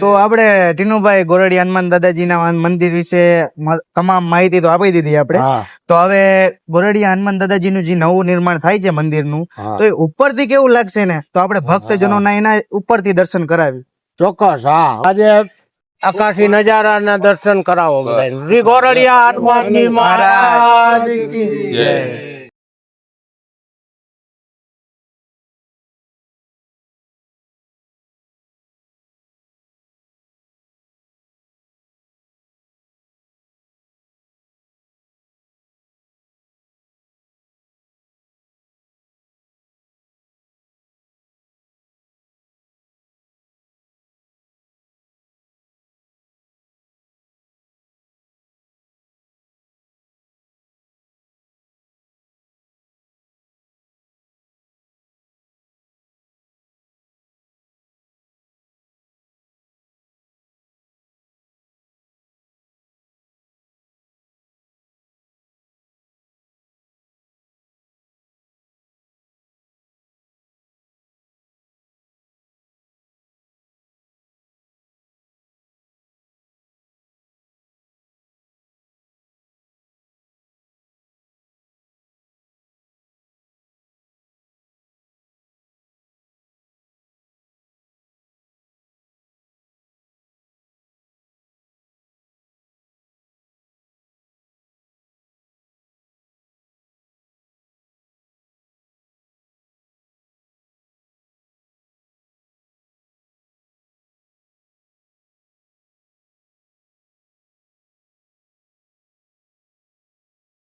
તો આપણે ટીનુભાઈ ગોરડી હનુમાન દાદાજીના મંદિર વિશે તમામ માહિતી તો આપી દીધી આપણે. તો હવે ગોરડી હનુમાન દાદાજીનું જે નવું નિર્માણ થાય છે મંદિરનું તો એ ઉપરથી કેવું લાગશે ને? તો આપણે ભક્તજનોના એના ઉપરથી દર્શન કરાવી ચોક્કસ હા. આજે આકાશી નજારા ના દર્શન કરાવો બધા શ્રી ગોરડિયા હનુમાનજી મહારાજ.